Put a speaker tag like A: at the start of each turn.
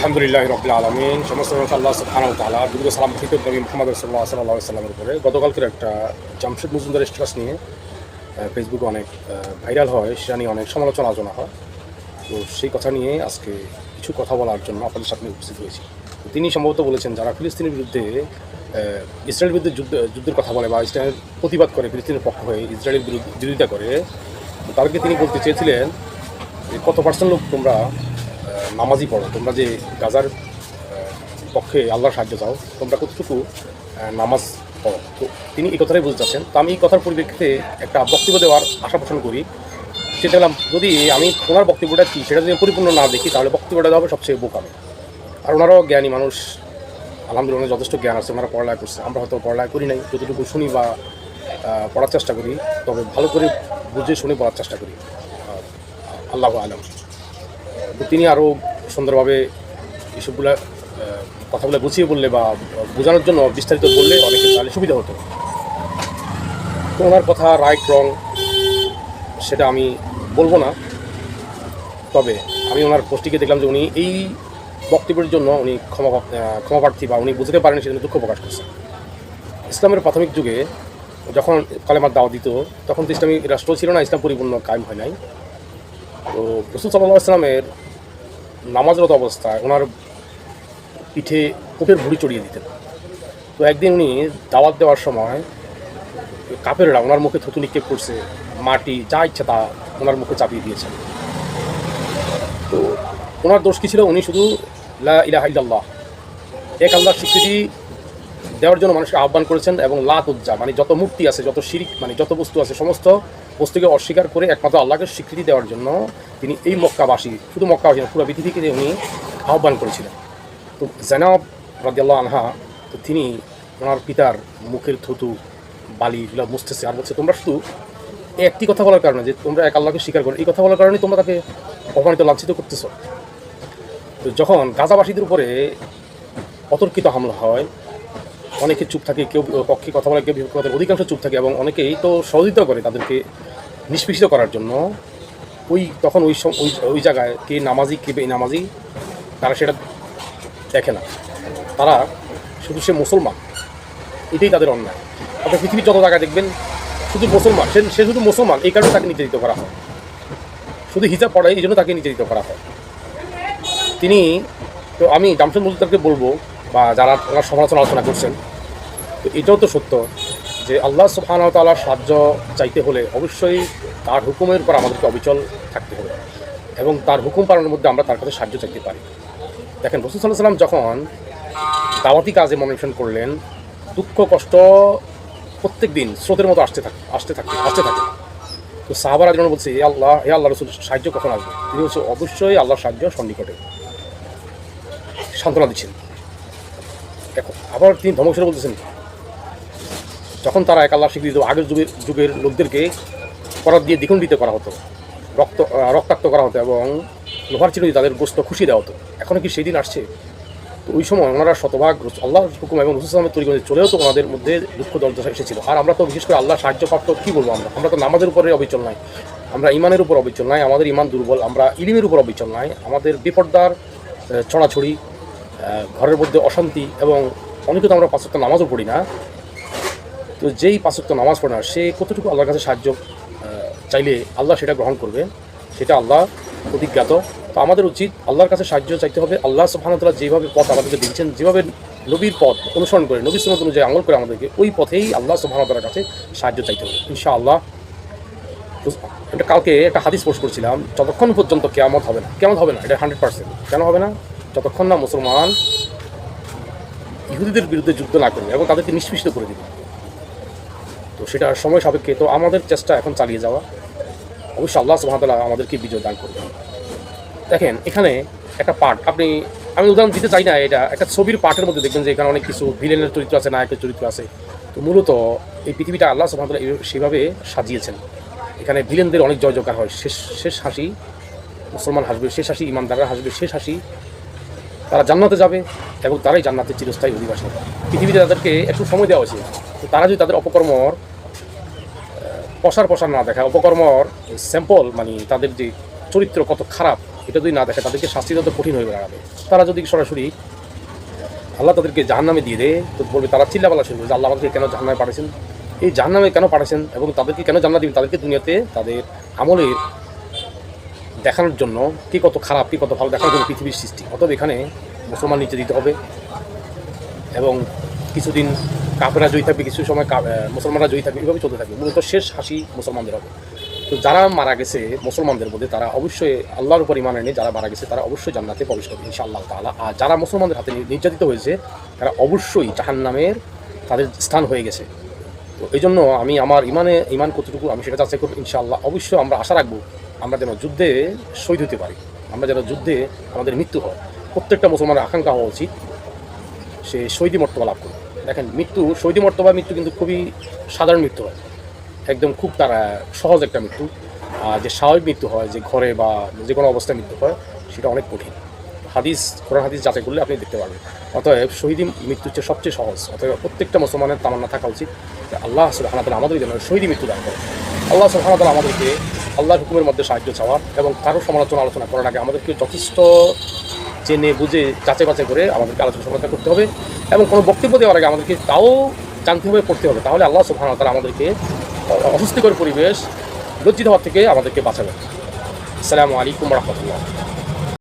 A: আলহামদুলিল্লাহ রবিল আলমিন। সমস্ত আল্লাহ সুবহান তালা দুর্গ সালাম ফিকর নবী মোহাম্মদ রসুল্লাহ সাল্লাহ সাল্লামের উপরে। গতকালকের একটা জামশেদ মজুমদার স্ট্যাটাস নিয়ে ফেসবুকে অনেক ভাইরাল হয়, সেটা নিয়ে অনেক সমালোচনা আলোচনা হয়। তো সেই কথা নিয়ে আজকে কিছু কথা বলার জন্য আপনাদের সামনে উপস্থিত হয়েছি। তিনি সম্ভবত বলেছেন, যারা ফিলিস্তিনের বিরুদ্ধে ইসরায়েলের বিরুদ্ধে যুদ্ধ, যুদ্ধের কথা বলে বা ইসরায়েলের প্রতিবাদ করে, ফিলিস্তিনের পক্ষ হয়ে ইসরায়েলের বিরুদ্ধে বিরোধিতা করে তাদেরকে তিনি বলতে চেয়েছিলেন কত পার্সেন্ট লোক তোমরা আহ, নামাজি পড়ো। তোমরা যে গাজার পক্ষে আল্লাহর সাহায্য চাও তোমরা কতটুকু নামাজ পড়ো? তো তিনি এই কথাটাই বুঝতে চাচ্ছেন তো আমি এই কথার পরিপ্রেক্ষিতে একটা বক্তব্য দেওয়ার আশা পোষণ করি। সেটা হলাম যদি আমি ওনার বক্তব্যটা কী সেটা যদি পরিপূর্ণ না দেখি তাহলে বক্তব্যটা হবে সবচেয়ে বোকামে। আর ওনারাও জ্ঞানী মানুষ আলহামদুলিল্লাহ যথেষ্ট জ্ঞান আছে ওনারা পড়ালেখা করছে। আমরা হয়তো পড়ালেখা করি নাই যতটুকু শুনি বা পড়ার চেষ্টা করি তবে ভালো করে বুঝে শুনে পড়ার চেষ্টা করি। আল্লাহ আলম। তো তিনি আরও সুন্দরভাবে এসবগুলো আহ, কথাগুলো গুছিয়ে বললে বা বোঝানোর জন্য বিস্তারিত বললে অনেকে তাহলে সুবিধা হতো। তো ওনার কথা রাইট রং সেটা আমি বলব না। তবে আমি ওনার পোস্টিকে দেখলাম যে উনি এই বক্তব্যের জন্য উনি ক্ষমা ক্ষমাপ্রার্থী বা উনি বুঝতে পারেন সেজন্য দুঃখ প্রকাশ করছেন। ইসলামের প্রাথমিক যুগে যখন কালেমার দাওয়া দিত তখন তো ইসলামী রাষ্ট্র ছিল না ইসলাম পরিপূর্ণ কায়েম হয় নাই। তো রসুল সাল্লাহ ইসলামের নামাজরত অবস্থায় ওনার পিঠে কোপের ভুড়ি চড়িয়ে দিতেন। তো একদিন উনি দাওয়াত দেওয়ার সময় কাপেররা ওনার মুখে থুতু নিক্ষেপ করছে, মাটি, যা ইচ্ছা তা ওনার মুখে চাপিয়ে দিয়েছেন। তো ওনার দোষ কী ছিল? উনি শুধু লা ইলাহ ইল্লাল্লাহ, এক আল্লাহর স্বীকৃতি দেওয়ার জন্য মানুষকে আহ্বান করেছেন এবং লাত উজ্জা মানে যত মূর্তি আছে, যত শিরিক মানে যত বস্তু আছে, সমস্ত বস্তুকে অস্বীকার করে একমাত্র আল্লাহকে স্বীকৃতি দেওয়ার জন্য তিনি এই মক্কাবাসী, শুধু মক্কাবাসী পুরো পৃথিবীকে উনি আহ্বান করেছিলেন। তো জানাব রাদিয়াল্লাহ আনহা, তো তিনি ওনার পিতার মুখের থুতু, বালি এগুলো মুছতেছে। আর বলছে, তোমরা শুধু একটি কথা বলার কারণে যে তোমরা এক আল্লাহকে স্বীকার করো, এই কথা বলার কারণে তোমরা তাকে অপমানিত, লাঞ্ছিত করতেছ। তো যখন গাজাবাসীদের উপরে অতর্কিত হামলা হয় অনেকে চুপ থাকে, কেউ পক্ষে কথা বলে, কেউ বিপক্ষে কথা অধিকাংশ চুপ থাকে এবং অনেকেই তো সহযোগিতা করে তাদেরকে নিষ্পেষিত করার জন্য। ওই তখন ওই ওই ওই জায়গায় কে নামাজি, কে বে নামাজি তারা সেটা দেখে না। তারা শুধু সে মুসলমান। এটাই তাদের অন্যায়। আপনি পৃথিবীর যত জায়গায় দেখবেন, শুধু মুসলমান, সে সে শুধু মুসলমান, এই কারণে তাকে নির্যাতিত করা হয়। শুধু হিজাব পড়ায়, এই জন্য তাকে নির্যাতিত করা হয়। তিনি, তো আমি জামশেদ মজুদারকে বলব, বা যারা ওনার সমালোচনা আলোচনা করছেন তো এটাও তো সত্য যে আল্লাহ তাআলার সাহায্য চাইতে হলে অবশ্যই তার হুকুমের উপর আমাদেরকে অবিচল থাকতে হবে এবং তার হুকুম পালনের মধ্যে আমরা তার কাছে সাহায্য চাইতে পারি। দেখেন রসুল সাল্লাহ সাল্লাম যখন দাওয়াতি কাজে মনোনিবেশন করলেন, দুঃখ, কষ্ট প্রত্যেক দিন স্রোতের মতো আসতে থাকে আসতে থাকে আসতে থাকে। তো সাহাবারা যেন বলছে, এ আল্লাহ এ আল্লাহ রসুল সাহায্য কখন আসবে? তিনি হচ্ছে অবশ্যই আল্লাহর সাহায্য সন্নিকটে। সান্ত্বনা দিচ্ছেন। এখন আবার তিনি ধমকেশ্বরে বলতেছেন যখন তারা এক আল্লাহ স্বীকৃতি আগের যুগের যুগের লোকদেরকে করার দিয়ে দ্বিখণ্ডিত করা হতো, রক্ত রক্তাক্ত করা হতো এবং লোহার চিরুনি তাদের গোস্ত খুশি দেওয়া হতো। এখনও কি সেই দিন আসছে? তো ওই সময় ওনারা শতভাগ আল্লাহ হুকুম এবং রসুল ইসলামের তৈরি করে চলেও তো ওনাদের মধ্যে দুঃখ দরজা এসেছিল। আর আমরা তো বিশেষ করে আল্লাহ সাহায্যপ্রাপ্ত কী বলব আমরা? আমরা তো নামাজের উপরে অবিচল নাই। আমরা ইমানের উপর অবিচল নাই, আমাদের ইমান দুর্বল, আমরা ইলিমের উপর অবিচল নাই। আমাদের বিপর্দার ছড়াছড়ি ঘরের মধ্যে অশান্তি এবং অনেকে তো আমরা পাঁচক্ত নামাজও পড়ি না। তো যেই পাঁচক্ত নামাজ পড়ে না, সে কতটুকু আল্লাহর কাছে সাহায্য চাইলে আল্লাহ সেটা গ্রহণ করবে, সেটা আল্লাহ অধিজ্ঞাত তো আমাদের উচিত আল্লাহর কাছে সাহায্য চাইতে হবে। আল্লাহ সুবহানাহু যেভাবে পথ আমাদেরকে দিয়েছেন, যেভাবে নবীর পথ অনুসরণ করে নবী সুন্নত অনুযায়ী আমল করে আমাদেরকে, ওই পথেই আল্লাহ সুবহানাহু কাছে সাহায্য চাইতে হবে। ইনশা আল্লাহ এটা কালকে একটা হাদিস পোস্ট করছিলাম, যতক্ষণ পর্যন্ত কেয়ামত হবে না কেমন হবে না, এটা হান্ড্রেড পার্সেন্ট, কেন হবে না? যতক্ষণ না মুসলমান ইহুদিদের বিরুদ্ধে যুদ্ধ না করবে এবং তাদেরকে নিষ্পৃষ্ট করে দিবে। তো সেটা সময় সাপেক্ষে। তো আমাদের চেষ্টা এখন চালিয়ে যাওয়া। অবশ্যই আল্লাহ সুহামতাল্লাহ আমাদেরকে বিজয় দান করবে। দেখেন, এখানে একটা পার্ট। আপনি, আমি উদাহরণ দিতে চাই না এটা। একটা ছবির পার্টের মধ্যে দেখবেন যে এখানে অনেক কিছু ভিলেনের চরিত্র আছে, নায়কের চরিত্র আছে। তো মূলত এই পৃথিবীটা আল্লাহ সুহামতাল্লাহ সেভাবে সাজিয়েছেন। এখানে ভিলেনদের অনেক জয় জয়কার হয়। শেষ শেষ হাসি মুসলমান হাসবে, শেষ হাসি ইমানদাররা হাসবে, শেষ হাসি তারা জান্নাতে যাবে এবং তারাই জান্নাতের চিরস্থায়ী অধিবাসী। পৃথিবীতে তাদেরকে একটু সময় দেওয়া উচিত তো তারা যদি তাদের অপকর্মর প্রসার প্রসার না দেখায় অপকর্মর স্যাম্পল মানে তাদের যে চরিত্র কত খারাপ, এটা যদি না দেখে তাদেরকে শাস্তি তত কঠিন হয়ে দাঁড়াবে। তারা যদি সরাসরি আল্লাহ তাদেরকে জাহান্নামে দিয়ে দেয়, তো বলবে তারা চিল্লাপালা শুনবে যে আল্লাহ আমাদেরকে কেন জাহান্নামে পাঠাচ্ছেন এই জাহান্নামে কেন পাঠাচ্ছেন এবং তাদেরকে কেন জান্নাত দিবেন? তাদেরকে দুনিয়াতে তাদের আমলের দেখানোর জন্য কি কত খারাপ, কি কত ভালো দেখানোর জন্য পৃথিবীর সৃষ্টি। অতএব এখানে মুসলমান নিচে দিতে হবে এবং কিছুদিন কাপেরা জয়ী থাকবে, কিছু সময় মুসলমানরা জয়ী থাকবে, এভাবে চলতে থাকবে। মূলত শেষ হাসি মুসলমানদের হবে। তো যারা মারা গেছে মুসলমানদের মধ্যে, তারা অবশ্যই আল্লাহর উপর ইমান এনে যারা মারা গেছে, তারা অবশ্যই জান্নাতে প্রবেশ করবে, ইনশাআল্লাহ তাআলা। আর যারা মুসলমানদের হাতে নির্যাতিত হয়েছে, তারা অবশ্যই জাহান্নামের তাদের স্থান হয়ে গেছে। তো এই জন্য আমি আমার ইমানে ইমান কতটুকু, আমি সেটা যাচাই করব, ইনশাআল্লাহ। অবশ্যই আমরা আশা রাখব, আমরা যেন যুদ্ধে শহীদ হতে পারি। আমরা যেন যুদ্ধে আমাদের মৃত্যু হয়। প্রত্যেকটা মুসলমানের আকাঙ্ক্ষা হওয়া উচিত। সে শহীদি মর্তবা লাভ করবে। দেখেন, মৃত্যু শহীদি মর্তবা মৃত্যু কিন্তু খুবই সাধারণ মৃত্যু হয়। একদম খুব তারা সহজ একটা মৃত্যু। আর যে স্বাভাবিক মৃত্যু হয়, যে ঘরে বা যে কোনো অবস্থায় মৃত্যু হয়, সেটা অনেক কঠিন। হাদিস, কোরআন হাদিস যাচাই করলে আপনি দেখতে পারবেন। অতএব শহীদি মৃত্যু হচ্ছে সবচেয়ে সহজ। অতএব প্রত্যেকটা মুসলমানের তামান্না থাকা উচিত আল্লাহ তাআলা আমাদের যেন শহীদি মৃত্যু দান করে আল্লাহ ওয়া আমাদেরকে আল্লাহর হুকুমের মধ্যে সাহায্য চাওয়ার এবং কারও সমালোচনা আলোচনা করার আগে আমাদেরকে যথেষ্ট জেনে বুঝে যাচাই বাছাই করে আমাদেরকে আলোচনা সমালোচনা করতে হবে এবং কোনো বক্তব্য দেওয়ার আগে আমাদেরকে তাও হবে পড়তে হবে। তাহলে আল্লাহ সুবহানাহু তারা আমাদেরকে অসুস্থিকর অস্বস্তিকর পরিবেশ লজ্জিত হওয়ার থেকে আমাদেরকে বাঁচাবে আসসালামু আলাইকুম রহমতুল্লাহ।